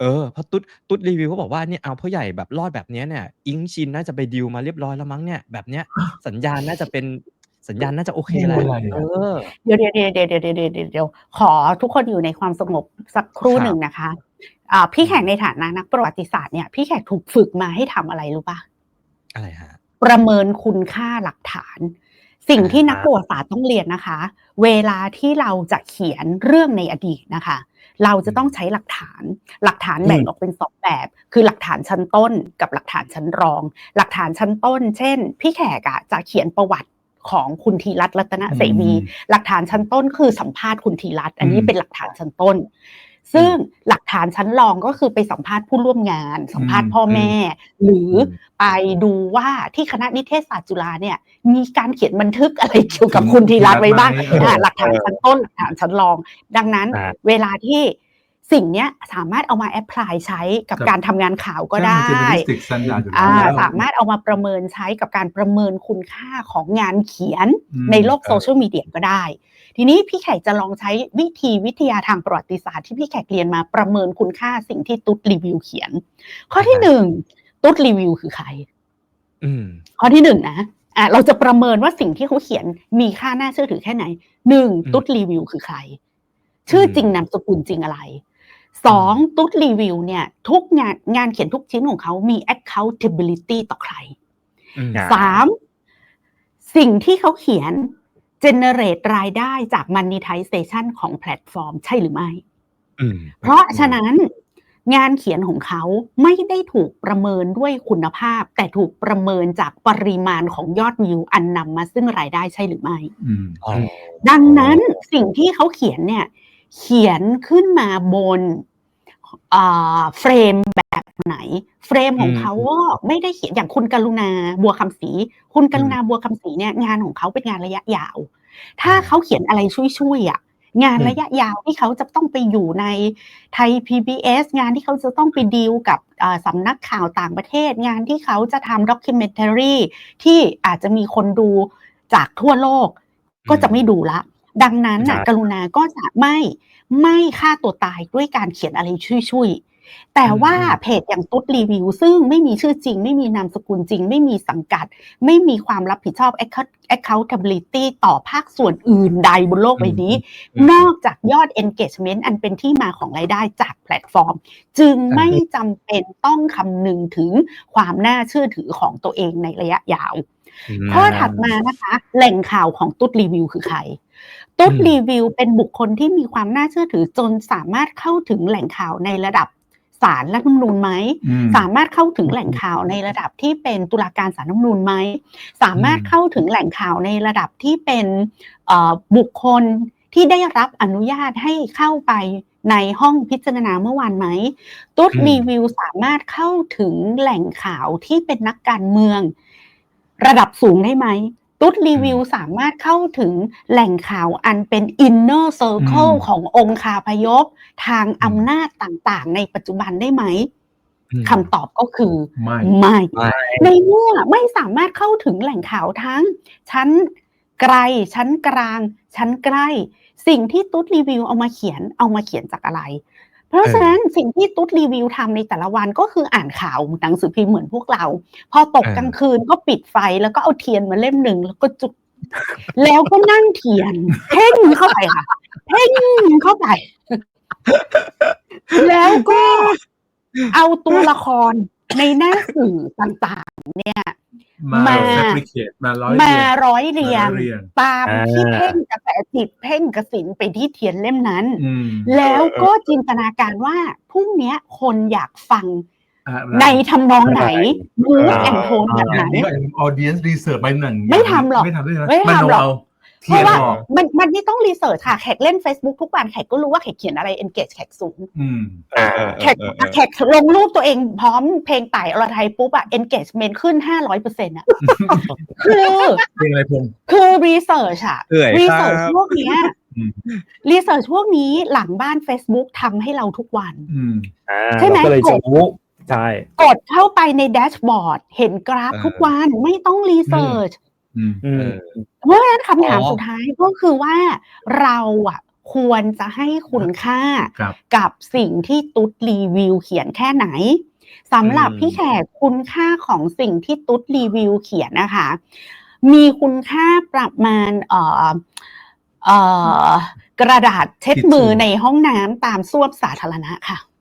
เออเพราะตุ๊ดตุ๊ดรีวิวก็บอกว่าเนี่ยเอาพ่อใหญ่แบบรอดแบบนี้เนี่ย อิงชินน่าจะไปดิวมาเรียบร้อยแล้วมั้งเนี่ยแบบเนี้ยสัญญาณน่าจะเป็นสัญญาณน่าจะโอเคแล้วเออเดี๋ยวเดี๋ยวเดี๋ยวเดี๋ยวเดี๋ยวเดี๋ยวเดี๋ยวขอทุกคนอยู่ในความสงบสักครู่หนึ่งนะคะอ่าพี่แขกในฐานะนักประวัติศาสตร์เนี่ยพี่แขกถูกฝึกมาให้ทำอะไรรู้ป่ะอะไรฮะประเมินคุณค่าหลักฐาน สิ่งที่อ่าฮะนักประวัติศาสตร์ต้องเรียนนะคะ เวลาที่เราจะเขียนเรื่องในอดีตนะคะ เราจะต้องใช้หลักฐาน หลักฐานแบ่งออกเป็นสองแบบ คือหลักฐานชั้นต้นกับหลักฐานชั้นรอง หลักฐานชั้นต้น เช่น พี่แขกอะจะเขียนประวัติของคุณธีรัตน์รัตนเสวีอืมหลักฐานชั้นต้นคือสัมภาษณ์คุณธีรัตน์อันนี้อืมเป็นหลักฐานชั้นต้น ซึ่งหลักฐานชั้นรองก็คือไปสัมภาษณ์ผู้ร่วมงาน สัมภาษณ์พ่อแม่ หรืออมไปดูว่าที่คณะนิเทศศาสตร์จุฬาเนี่ย มีการเขียนบันทึกอะไรเกี่ยวกับคุณธีรัตน์ไว้บ้างถึงธีรัตน์ไหมอ่าหลักฐานชั้นต้นหลักฐานชั้นรอง ดังนั้นอ่าเวลาที่ สิ่งเนี้ยสามารถเอามาแอพพลายใช้กับครับการทำงานข่าวก็ได้ใช่มันจะเป็น journalistic standard อยู่แล้วอ่าแล้วสามารถเอามาประเมินใช้กับการประเมินคุณค่าของงานเขียนอืมในโลกเออโซเชียลมีเดียก็ได้ ทีนี้พี่แขกจะลองใช้วิธีวิทยาทางประวัติศาสตร์ที่พี่แขกเรียนมาประเมินคุณค่าสิ่งที่ตุ๊ดรีวิวเขียน ข้อที่หนึ่งตุ๊ดรีวิวคือใครอืมข้อที่หนึ่งนะอะเราจะประเมินว่าสิ่งที่เขาเขียนมีค่าน่าเชื่อถือแค่ไหนหนึ่งอืมตุ๊ดรีวิวคือใคร ชื่อจริงอืมนามสกุลจริงอะไร สองตุ๊ดรีวิวเนี่ย ทุกงานงานเขียนทุกชิ้นของเขามี accountability ต่อใครอืมอ่าสามสิ่งที่เขาเขียน generate รายได้จาก monetization ของแพลตฟอร์มใช่หรือไม่อืมเพราะฉะนั้นงานเขียนของเขาไม่ได้ถูกประเมินด้วยคุณภาพ แต่ถูกประเมินจากปริมาณของยอดวิวอันนำมาซึ่งรายได้ใช่หรือไม่อืมอ๋อดังนั้นสิ่งที่เขาเขียนเนี่ย เขียนขึ้นมาบนเฟรมแบบไหน เฟรมของอืมเขาก็ไม่ได้เขียนอย่างคุณกรุณาบัวคำศรีคุณกรุณาบัวคำศรีเนี่ยงานของเขาเป็นงานระยะยาว ถ้าเขาเขียนอะไรช่วยๆอะงานอืมระยะยาวที่เขาจะต้องไปอยู่ในไทย PBS งานที่เขาจะต้องไปดีลกับอ่าสำนักข่าวต่างประเทศ งานที่เขาจะทำด็อกิเมน a r y ที่อาจจะมีคนดูจากทั่วโลกก็จะไม่ดูละ ดังนั้นน่ะครับกรุณาก็จะไม่ไม่ฆ่าตัวตายด้วยการเขียนอะไรช่วยๆแต่ว่าอืมเพจอย่างตุ๊ดรีวิว ซึ่งไม่มีชื่อจริง ไม่มีนามสกุลจริง ไม่มีสังกัด ไม่มีความรับผิดชอบ account- accountability ต่อภาคส่วนอื่นใดบนโลกใบนี้อืมนอกจากยอด engagement อันเป็นที่มาของรายได้จากแพลตฟอร์ม จึงไม่จำเป็นต้องคำนึงถึงความน่าเชื่อถือของตัวเองในระยะยาวมข้อถัดมานะคะ แหล่งข่าวของตุ๊ดรีวิวคือใคร ตุ๊ดอืมรีวิวเป็นบุคคลที่มีความน่าเชื่อถือจนสามารถเข้าถึงแหล่งข่าวในระดับศาลรัฐธรรมนูญไหมอืมสามารถเข้าถึงแหล่งข่าวในระดับที่เป็นตุลาการศาลรัฐธรรมนูญไหม สามารถอืมเข้าถึงแหล่งข่าวในระดับที่เป็นเอ่อบุคคลที่ได้รับอนุญาตให้เข้าไปในห้องพิจารณาเมื่อวานไหมตุ๊ดอืมรีวิวสามารถเข้าถึงแหล่งข่าวที่เป็นนักการเมือง ระดับสูงได้ไหม ตุ๊ดรีวิวสามารถเข้าถึงแหล่งข่าวอันเป็น inner circle อืมขององค์คาพยพ ทางอำนาจต่างๆ ในปัจจุบันได้ไหมอืมคำตอบก็คือไม่ไม่ไม่ในเมื่อไม่สามารถเข้าถึงแหล่งข่าวทั้ง ชั้นไกล ชั้นกลาง ชั้นใกล้ สิ่งที่ตุ๊ดรีวิวเอามาเขียนเอามาเขียนจากอะไร เพราะฉะนั้นสิ่งที่ตุ๊ดรีวิวทำในแต่ละวันก็คืออ่านข่าวหนังสือพิมพ์เหมือนพวกเรา พอตกเออกลางคืนก็ปิดไฟแล้วก็เอาเทียนมาเล่มหนึ่งแล้วก็จุด แล้วก็นั่งเทียน เพ่งเข้าไปค่ะ เพ่งเข้าไป แล้วก็เอาตัวละครในหน้าสื่อต่างๆ เนี่ย มามาแฟบริเคตมาร้อยมาเรียงร้อยเรียงมาร้อยเรียงตามอ่าที่เพ่งกระแสจิตเพ่งกระสินไปที่เทียนเล่มนั้นอืมแล้วก็จินตนาการว่าพรุ่งเนี้ยคนอยากฟังอะในทำนองไหนมูฟอ่าแอนโทนแบบไหนอันนี้ก็ออเดียนรีเสิร์ชไปหนึ่งไม่ทำหรอก ไม่ทำด้วยนะไม่ทำหรอกมโน เทีเพยนราะว่าออกมันมันไม่ต้องรีเสิร์ชค่ะแขกเล่น Facebook ทุกวันแขกก็รู้ว่าแขกเขียนอะไร engage แขกสูงอืมเออเออแขกเออเออแขกลงรูปตัวเองพร้อมเพลงไต่อรไทยปุ๊บอะ engagement ขึ้น500เปอร์เซ็นต์อะคือเพลงอะไรพงษ์คือ research อะเหนื่อยครับ research พวกเนี้ยอืม research พวกนี้หลังบ้าน Facebook ทำให้เราทุกวันอืมอ่าใช่ไหมเราก็เลยจะรู้ใช่กดเข้าไปในแดชบอร์ดเห็นกราฟเออทุกวันไม่ต้องรีเสิร์ชอืมอืม เพราะฉะนั้นคำถามอ๋อสุดท้ายก็คือว่าเราอะควรจะให้คุณค่าครับกับสิ่งที่ตุ๊ดรีวิวเขียนแค่ไหนสำหรับอืมพี่แขกคุณค่าของสิ่งที่ตุ๊ดรีวิวเขียนนะคะ มีคุณค่าประมาณเอ่อเอ่อกระดาษเช็ดมือทิชชู่ในห้องน้ำตามส้วมสาธารณะค่ะ